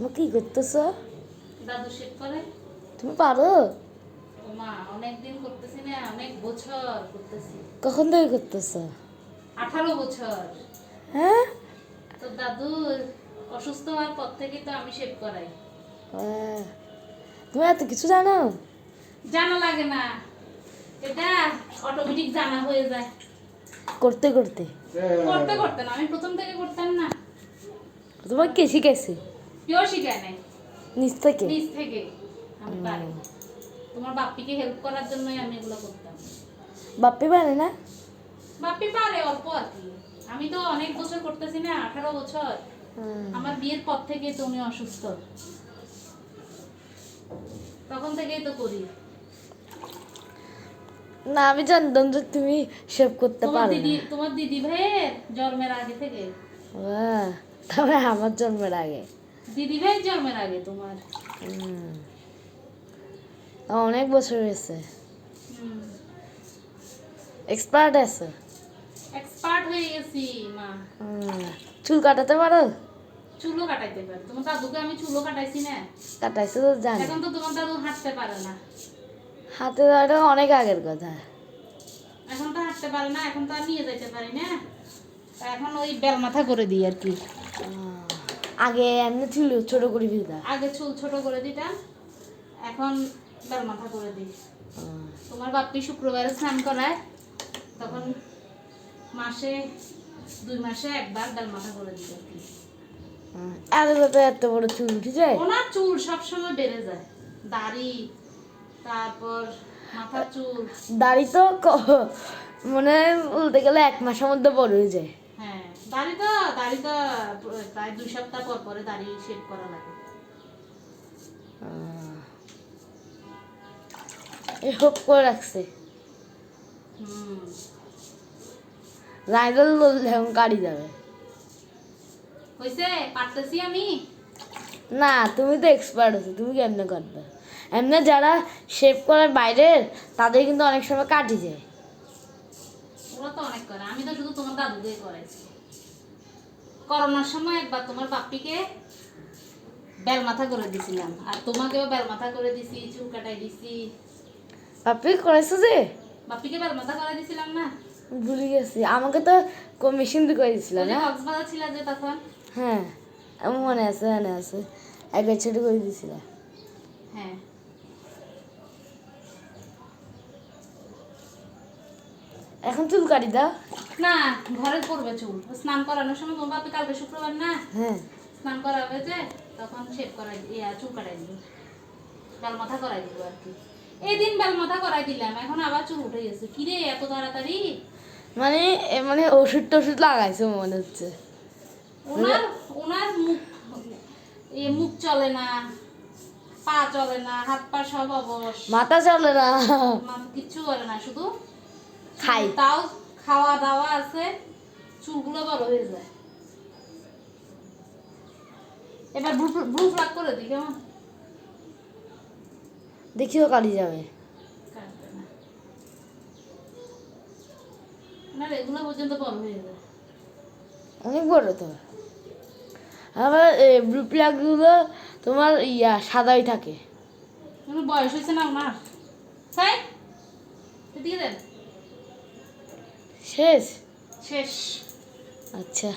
তুমি কি করতেছ? দাদু শেভ করে। তুমি পারো? মা অনেকদিন করতেছি না অনেক বছর করতেছি। কখন থেকে করতেছ? আঠারো বছর। হ্যাঁ? তো দাদু অসুস্থ হওয়ার পর থেকে তো আমি শেভ করাই। আহ, তুমি এত কিছু জানো? জানা লাগে না। এটা অটোমেটিক জানা হয়ে যায়। করতে করতে। করতে করতে না আমি প্রথম থেকে করতাম না। তোমার কে শিখাইছে? কেউ শিখায় নাই। নিচ থেকে? নিজ থেকে। আমি পারি তোমার বাপ্পিকে হেল্প করার জন্যই আমি এগুলো করতাম। বাপ্পি পারে না? বাপ্পি পারে অল্প আর কি। আমি তো অনেক বছর করতেছি না আঠারো বছর। আমার বিয়ের পর থেকে তো উনি অসুস্থ। তখন থেকেই তো করি। না আমি জানতাম যে তুমি সেভ করতে তোমার পারো দিদি তোমার দিদি ভাইয়ের জন্মের আগে থেকে? বাহ, তবে আমার জন্মের আগে। দিদি ভাইয়ের জন্মের আগে তোমার। অনেক বছর হয়েছে। এক্সপার্ট আছে। এক্সপার্ট হয়ে গেছি মা। চুল কাটাতে পারো? চুলও কাটাইতে পারে। তোমার দাদুকে আমি চুলও কাটাইছি না। কাটাইছে তো জানি। এখন তো তোমার দাদু হাঁটতে পারে না। হাতে ধরে অনেক আগের কথা। এখন তো হাঁটতে পারে না এখন তো আর নিয়ে যেতে পারি না। এখন ওই বেল মাথা করে দিই আর কি। আগে এমনি ছিল ছোট করে দিতা। আগে চুল ছোট করে দিতাম এখন বেল মাথা করে দিই। তোমার বাপ্পি শুক্রবারে স্নান করায় তখন মাসে দুই মাসে একবার বেল মাথা করে কি এত তো এত বড় চুল উঠে যায় ওনার চুল সবসময় বেড়ে যায়। দাড়ি তারপর মাথার চুল। দাড়ি তো মানে বলতে গেলে এক মাসের মধ্যে বড় হয়ে যায়। হ্যাঁ দাড়ি তো দাড়ি প্রায় দুই সপ্তাহ পর পরে দাড়ি শেভ করা লাগে। এই হোপ করে রাখছে। হুম। রাইডাল বললে এখন গাড়ি যাবে। হয়েছে পারতেছি আমি? না তুমি তো এক্সপার্ট আছো তুমি কেমনে করবে? এমনি যারা শেভ করার বাইরের তাদের কিন্তু অনেক সময় কাটি যায়। ওরা তো অনেক করে আমি তো শুধু তোমার দাদুকে করাইছি। করোনার সময় একবার তোমার বাপ্পিকে বেল মাথা করে দিছিলাম। আর তোমাকেও বেল মাথা করে দিছি চুল কাটাই দিছি। আপনি করেছ যে? বাপ্পিকে বেল মাথা করে দিছিলাম না। ভুলে গেছি। আমাকে তো কমিশন দিয়ে করে দিছিল ওই যে না? কক্সবাজার ছিল যে তখন। হ্যাঁ আমার মনে আছে মনে আছে। একবার ছোট করে দিছিল। হ্যাঁ। এখন চুল কাটি দাও। না ঘরে করবে চুল। স্নান করানোর সময় তোমার বাপি কালকে শুক্রবার না? হ্যাঁ। স্নান করাবে যে তখন শেভ করাই ইয়া চুল কাটাই দিব বেল মাথা করাই দিব আর কি। এই দিন বেল মাথা করাই দিলাম এখন আবার চুল উঠে গেছে। কিরে এত তাড়াতাড়ি? মানে মানে ওষুধ টষুধ লাগাইছে মনে হচ্ছে। ওনার ওনার মুখ এ মুখ চলে না পা চলে না হাত পা সব অবশ। মাথা চলে না। কিচ্ছু করে না শুধু খাই। তাও খাওয়া দাওয়া আছে চুলগুলো বড় হয়ে যায়। এবার ব্লু ফ্লাগ করে দিই কেমন? দেখিও কাটি যাবে। এগুলো পর্যন্ত বড় হয়ে যায়। অনেক বড় তো। আবার ব্লু প্লাগগুলো তোমার ইয়া সাদাই থাকে। বয়স হয়েছে না ওনার তাই এদিকে দেন শেষ? শেষ। আচ্ছা।